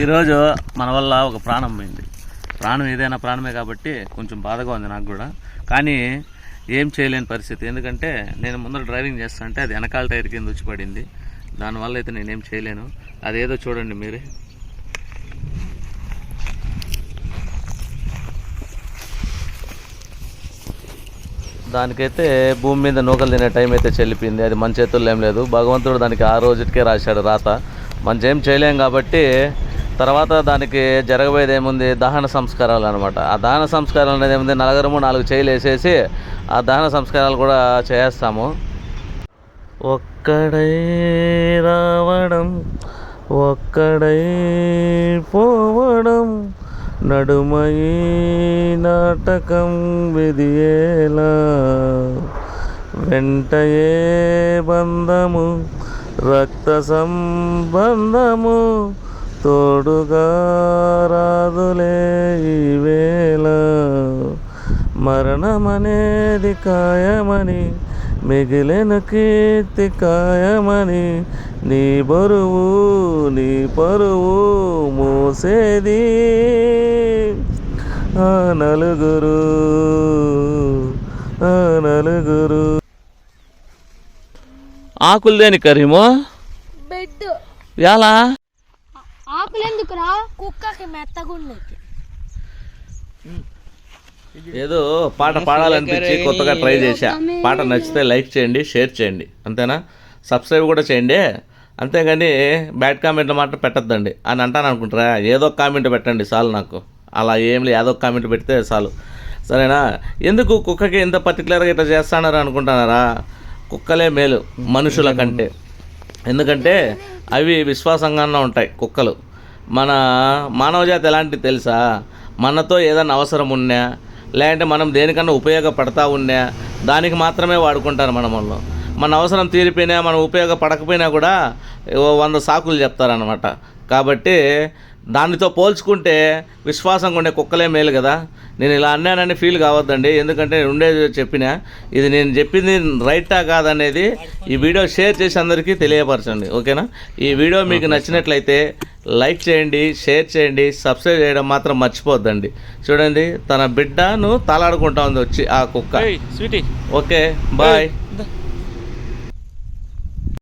ఈరోజు మన వల్ల ఒక ప్రాణం పోయింది. ప్రాణం ఏదైనా ప్రాణమే కాబట్టి కొంచెం బాధగా ఉంది నాకు కూడా. కానీ ఏం చేయలేని పరిస్థితి. ఎందుకంటే నేను ముందర డ్రైవింగ్ చేస్తుంటే అది వెనకాల టైర్ కింద వచ్చి పడింది. దానివల్ల అయితే నేనేం చేయలేను. అదేదో చూడండి మీరే. దానికైతే భూమి మీద నూకలు తినే టైం అయితే చెల్లిపోయింది. అది మన చేతుల్లో ఏం లేదు. భగవంతుడు దానికి ఆ రోజుకే రాశాడు రాత. మనం ఏం చేయలేం కాబట్టి తర్వాత దానికి జరగబోయేది ఏముంది? దహన సంస్కారాలు అనమాట ఆ దహన సంస్కారాలు అనేది ఏముంది? నలుగురము నాలుగు చేయలు వేసేసి ఆ దహన సంస్కారాలు కూడా చేస్తాము. ఒక్కడై రావడం ఒక్కడై పోవడం నడుమై నాటకం విధియేలా. వెంటయే బంధము రక్త సంబంధము తోడుగా రాదులే ఈ వేళ. మరణమనేది ఖాయమని మిగిలిన కీర్తి ఖాయమని నీ బరువు నీ పరువు మోసేది. ఆ నలుగురు ఆ నలుగురు. ఆకులు దేని కరీమో? ఎలా ఎందుకురా కుక్కకి మెత్తగుండేకి ఏదో పాట పాడాలనిపించి కొత్తగా ట్రై చేశా. పాట నచ్చితే లైక్ చేయండి షేర్ చేయండి. అంతేనా? సబ్స్క్రైబ్ కూడా చేయండి. అంతేగాని బ్యాడ్ కామెంట్లు మాత్రం పెట్టద్దండి. అని అంటాను అనుకుంటారా? ఏదో ఒక కామెంట్ పెట్టండి చాలు నాకు. అలా ఏం లేదు. ఏదో ఒక కామెంట్ పెడితే చాలు. సరేనా? ఎందుకు కుక్కకి ఇంత పర్టికులర్గా ఇట్లా చేస్తానారు అనుకుంటున్నారా కుక్కలే మేలు మనుషుల కంటే. ఎందుకంటే అవి విశ్వాసంగానే ఉంటాయి కుక్కలు. మన మానవజాతి ఎలాంటిది తెలుసా? మనతో ఏదైనా అవసరం ఉన్నా లేదంటే మనం దేనికన్నా ఉపయోగపడతా ఉన్నా దానికి మాత్రమే వాడుకుంటారు మన వాళ్ళు మన అవసరం తీరిపోయినా మనం ఉపయోగపడకపోయినా కూడా వంద సాకులు చెప్తారనమాట కాబట్టి దానితో పోల్చుకుంటే విశ్వాసంగా ఉండే కుక్కలే మేలు కదా. నేను ఇలా అన్నానని ఫీల్ కావద్దండి. ఎందుకంటే నేను ఉండేది చెప్పిన ఇది నేను చెప్పింది రైటా కాదనేది ఈ వీడియో షేర్ చేసి అందరికీ తెలియపరచండి. ఓకేనా? ఈ వీడియో మీకు నచ్చినట్లయితే లైక్ చేయండి షేర్ చేయండి సబ్స్క్రైబ్ చేయడం మాత్రం మర్చిపోద్దండి. చూడండి తన బిడ్డను తలాడుకుంటా ఉంది వచ్చి ఆ కుక్క. స్వీటీ. Okay boy.